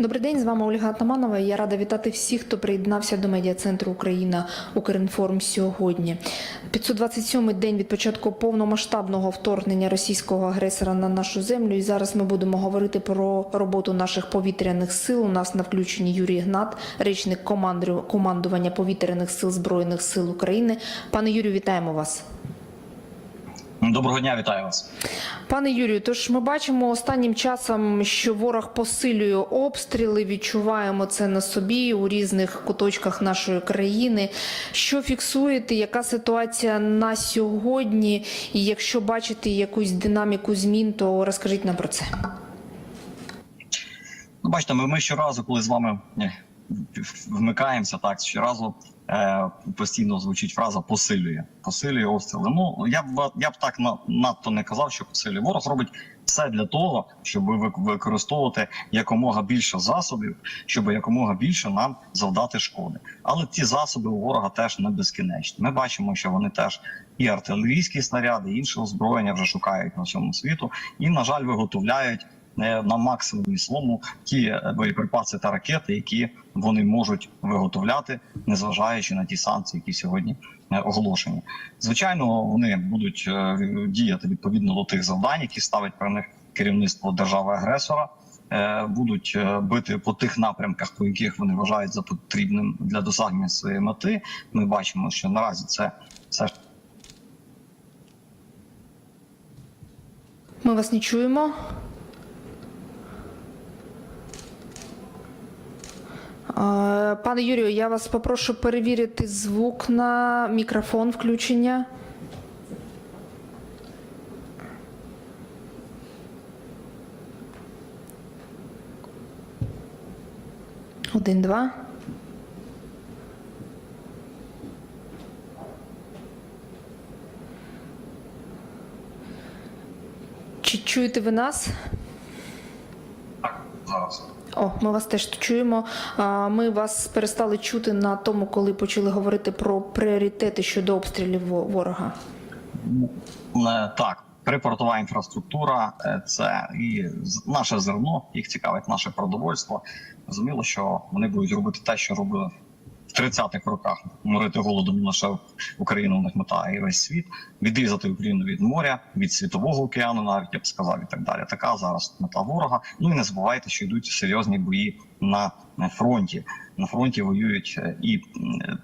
Добрий день, з вами Ольга Атаманова. Я рада вітати всіх, хто приєднався до медіа центру Україна Укрінформ сьогодні. 527-й день від початку повномасштабного вторгнення російського агресора на нашу землю. І зараз ми будемо говорити про роботу наших повітряних сил. У нас на включенні Юрій Гнат, речник командування повітряних сил збройних сил України. Пане Юрію, вітаємо вас. Доброго дня, вітаю вас. Пане Юрію, тож ми бачимо останнім часом, що ворог посилює обстріли. Відчуваємо це на собі у різних куточках нашої країни. Що фіксуєте? Яка ситуація на сьогодні? І якщо бачите якусь динаміку змін, то розкажіть нам про це. Ну, бачите, ми, ми щоразу, коли з вами вмикаємося, так щоразу е, постійно звучить фраза посилює, посилює обстріли. Ну я б я б так на, надто не казав, що посилює. Ворог робить все для того, щоб ви- використовувати якомога більше засобів, щоб якомога більше нам завдати шкоди. Але ці засоби у ворога теж не безкінечні. Ми бачимо, що вони теж і артилерійські снаряди, і інше озброєння вже шукають на всьому світу, і на жаль, виготовляють на максимумі своєму ті е, боєприпаси та ракети, які вони можуть виготовляти, незважаючи на ті санкції, які сьогодні е, оголошені. Звичайно, вони будуть е, діяти відповідно до тих завдань, які ставить про них керівництво держави-агресора. Е, Будуть е, бити по тих напрямках, по яких вони вважають за потрібним для досягнення своєї мети. Ми бачимо, що наразі це все Ми вас не чуємо. Пане Юрію, я вас попрошу перевірити звук на мікрофон включення. Один, два. Чи чуєте ви нас? так зараз. О, ми вас теж чуємо. Ми вас перестали чути на тому, коли почали говорити про пріоритети щодо обстрілів ворога. Е, Так, припортова інфраструктура е, це і наше зерно, їх цікавить наше продовольство. Зрозуміло, що вони будуть робити те, що робили в 30-х роках. Морити голодом лише Україну них мета і весь світ, відрізати Україну від моря, від світового океану, навіть я б сказав, і так далі. Така зараз мета ворога. Ну і не забувайте, що йдуть серйозні бої на фронті. На фронті воюють е, і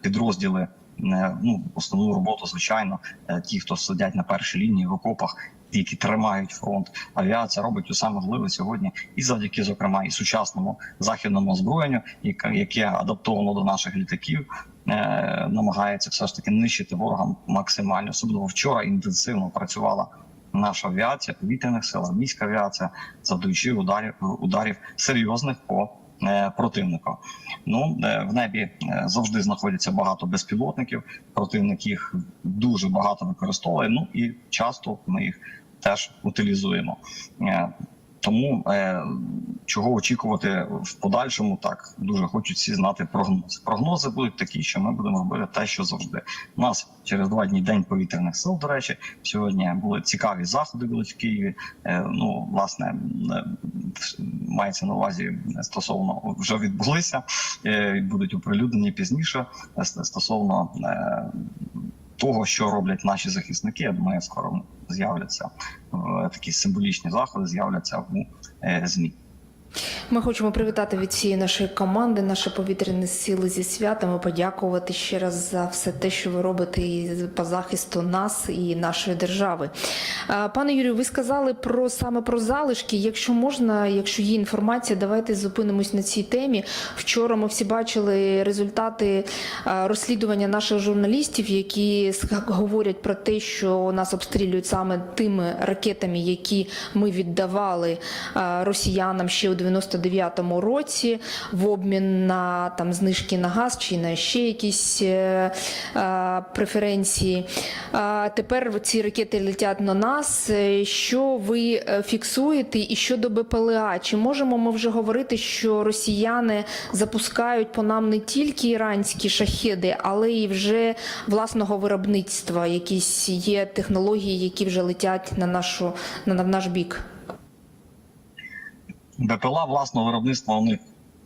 підрозділи. е, Ну, основну роботу, звичайно, е, ті, хто сидять на першій лінії в окопах, які тримають фронт. Авіація робить усе можливе сьогодні, і завдяки, зокрема, і сучасному західному озброєнню, яке, адаптовано до наших літаків, е, намагається все ж таки нищити ворога максимально. Особливо вчора інтенсивно працювала наша авіація, повітряних сил, армійська авіація, завдаючи ударів ударів серйозних по е, противнику. Ну е, в небі завжди знаходяться багато безпілотників. Противник їх дуже багато використовує. Ну і часто ми їх теж утилізуємо. Е, Тому е, чого очікувати в подальшому, так дуже хочуть всі знати прогнози. Прогнози будуть такі, що ми будемо робити те, що завжди. У нас через два дні день повітряних сил. До речі, сьогодні були цікаві заходи були в Києві. Е, ну, власне, мається на увазі стосовно вже відбулися, будуть оприлюднені пізніше стосовно. Того, що роблять наші захисники, я думаю, скоро з'являться е, такі символічні заходи, з'являться в е, змі. Ми хочемо привітати від всієї нашої команди, наші повітряні сили зі святами, подякувати ще раз за все те, що ви робите і по захисту нас і нашої держави. Пане Юрію, ви сказали про саме про залишки. Якщо можна, якщо є інформація, давайте зупинимось на цій темі. Вчора ми всі бачили результати розслідування наших журналістів, які говорять про те, що нас обстрілюють саме тими ракетами, які ми віддавали росіянам ще у 99-му році в обмін на там знижки на газ чи на ще якісь е, е, преференції. А тепер ці ракети летять на нас. Е, Що ви е, фіксуєте і щодо БПЛА? Чи можемо ми вже говорити, що росіяни запускають по нам не тільки іранські шахеди, але й вже власного виробництва? Якісь є технології, які вже летять на нашу на, на наш бік? БПЛА власного виробництва у них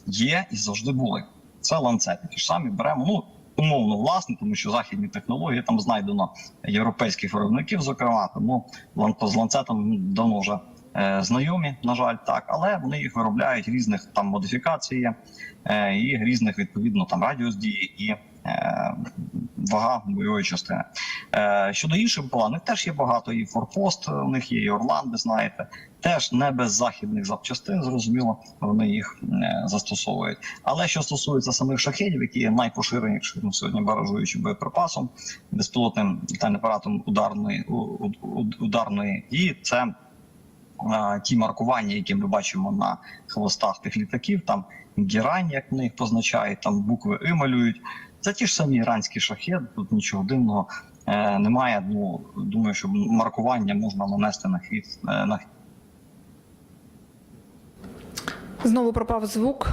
є і завжди були. Це ланцети. Ті ж самі беремо. Ну умовно власне, тому що західні технології там знайдено європейських виробників, зокрема, тому з ланцетом давно вже е, знайомі, на жаль, так, але вони їх виробляють різних там модифікацій е, і різних відповідно там радіус дії і вага бойової частини. Е, щодо інших них теж є багато. І Форпост, у них є і Орлан, ви знаєте, теж не без західних запчастин, зрозуміло, вони їх е, застосовують. Але що стосується самих шахедів, які є найпоширенішим сьогодні баражуючим боєприпасом, безпілотним літальним апаратом ударної ударної дії, це е, ті маркування, які ми бачимо на хвостах тих літаків, там герань, як вони їх позначають, там букви И. Це ті ж самі іранські шахет, тут нічого дивного е, немає. Ну думаю, що маркування можна нанести на хвіст е, на Знову пропав звук.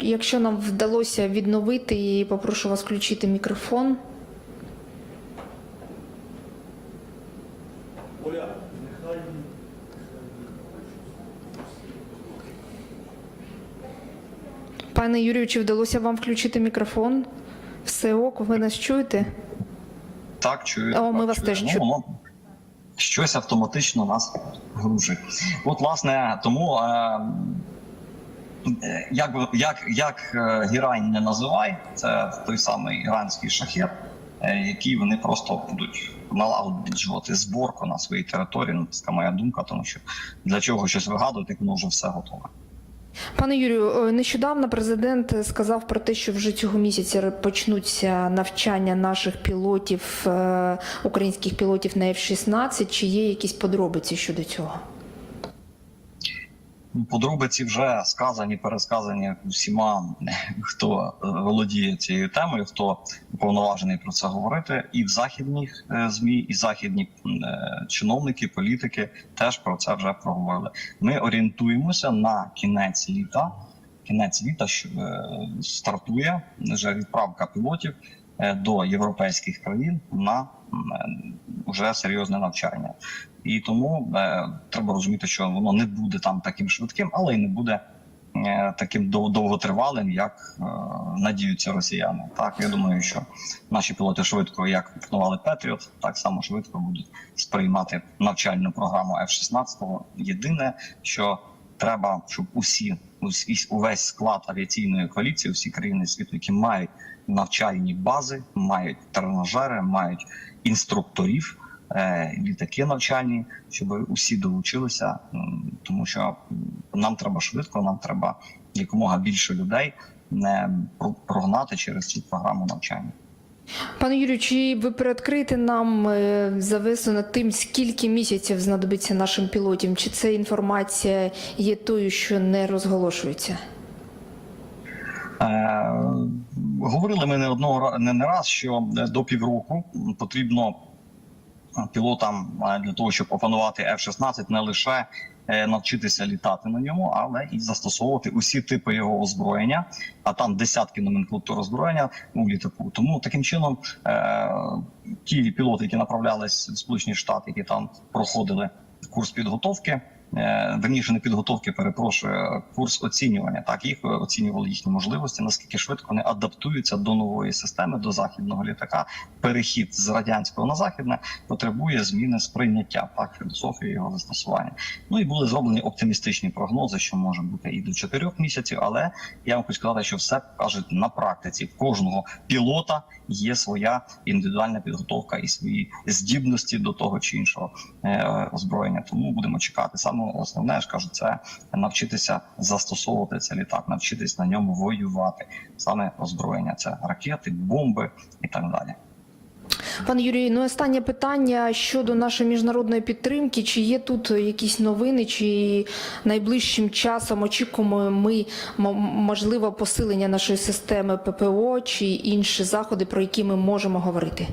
Якщо нам вдалося відновити, і попрошу вас включити мікрофон. Пане Юрію, чи вдалося вам включити мікрофон? Все ок, ви нас чуєте? Так, чую. О, ми так, вас чую. теж ну, чуємо. щось автоматично нас глушить. От, власне, тому е, як, як, як е, гірань не називай, це той самий іранський шахет, е, який вони просто будуть налагоджувати зборку на своїй території. Ну, така моя думка, тому що для чого щось вигадувати, як воно вже все готове. Пане Юрію, е, нещодавно президент сказав про те, що вже цього місяця почнуться навчання наших пілотів, е, українських пілотів на F-16. Чи є якісь подробиці щодо цього? Подробиці вже сказані, пересказані всіма, хто е, володіє цією темою, хто уповноважений про це говорити, і в західних е, змі, і західні е, чиновники, політики теж про це вже проговорили. Ми орієнтуємося на кінець літа. Кінець літа що стартує вже відправка пілотів до європейських країн на е, вже серйозне навчання. І тому е, треба розуміти, що воно не буде там таким швидким, але й не буде е, таким дов- довготривалим, як е, надіються росіяни. Так я думаю, що наші пілоти швидко, як опанували Петріот, так само швидко будуть сприймати навчальну програму F-16. Єдине, що треба, щоб усі увесь склад авіаційної коаліції, всі країни світу, які мають навчальні бази, мають тренажери, мають інструкторів е, літаки навчальні, щоб усі долучилися, тому що нам треба швидко, нам треба якомога більше людей не прогнати через цю програму навчання. Пане Юрію, чи ви приоткрите нам е, завесу над тим, скільки місяців знадобиться нашим пілотам? Чи це інформація є тою, що не розголошується? Е, говорили ми не одного не, не раз, що е, до півроку потрібно пілотам для того, щоб опанувати F-16, не лише навчитися літати на ньому, але і застосовувати усі типи його озброєння. А там десятки номенклатур озброєння у літаку. Тому таким чином е, ті пілоти, які направлялись в Сполучені Штати, які там проходили курс підготовки. Е, Верніше не підготовки, перепрошую, курс оцінювання. Так їх оцінювали їхні можливості, наскільки швидко вони адаптуються до нової системи, до західного літака. Перехід з радянського на західне потребує зміни сприйняття так філософії його застосування. Ну і були зроблені оптимістичні прогнози, що може бути і до 4 місяців. Але я вам хочу сказати, що все покажуть на практиці. Кожного пілота є своя індивідуальна підготовка і свої здібності до того чи іншого е, озброєння. Тому будемо чекати. Саме основне я ж кажу, це навчитися застосовувати цей літак, навчитись на ньому воювати. Саме озброєння це ракети, бомби і так далі. Пане Юрію, ну останнє питання щодо нашої міжнародної підтримки. Чи є тут якісь новини, чи найближчим часом очікуємо ми можливо посилення нашої системи ППО чи інші заходи, про які ми можемо говорити?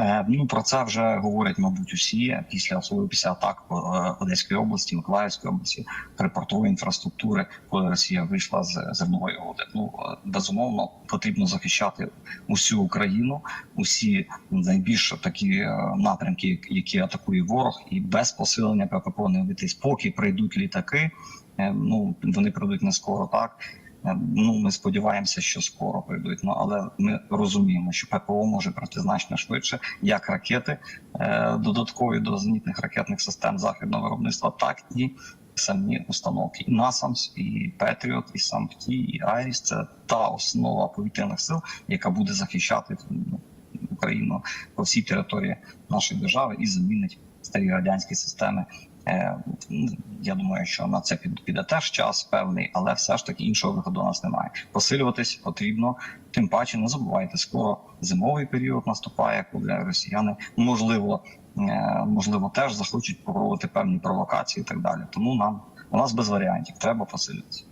Е, Ну про це вже говорять, мабуть, усі після особливо після атак е, Одеської області, Миколаївської області, припортової інфраструктури, коли Росія вийшла з зернової угоди. Ну е, безумовно потрібно захищати усю Україну, усі найбільш такі напрямки, які атакує ворог, і без посилення ППО не обійтись. Поки прийдуть літаки. Ну вони прийдуть не скоро, так. Е, Ну, ми сподіваємося, що скоро прийдуть. Ну але ми розуміємо, що ППО може пройти значно швидше, як ракети е, додаткові до зенітних ракетних систем західного виробництва, так і самі установки. І Насамс, і Петріот, і Сампті, і Айріс це та основа повітряних сил, яка буде захищати ну, Україну по всій території нашої держави і замінить старі радянські системи. Е, Я думаю, що на це під- піде теж час певний, але все ж таки іншого виходу у нас немає. Посилюватись потрібно. Тим паче, не забувайте, скоро зимовий період наступає, коли росіяни можливо, е, можливо, теж захочуть попробувати певні провокації і так далі. Тому нам у нас без варіантів треба посилюватися.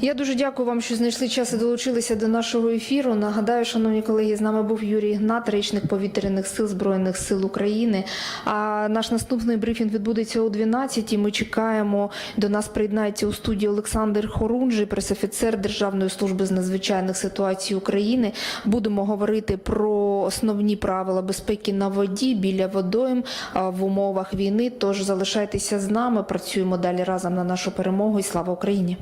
Я дуже дякую вам, що знайшли час і долучилися до нашого ефіру. Нагадаю, шановні колеги, з нами був Юрій Ігнат, речник повітряних сил збройних сил України. А наш наступний брифінг відбудеться о 12 Ми чекаємо. До нас приєднається у студії Олександр Хорунжий, пресофіцер Державної служби з надзвичайних ситуацій України. Будемо говорити про основні правила безпеки на воді біля водойм в умовах війни. Тож залишайтеся з нами. Працюємо далі разом на нашу перемогу. І слава Україні!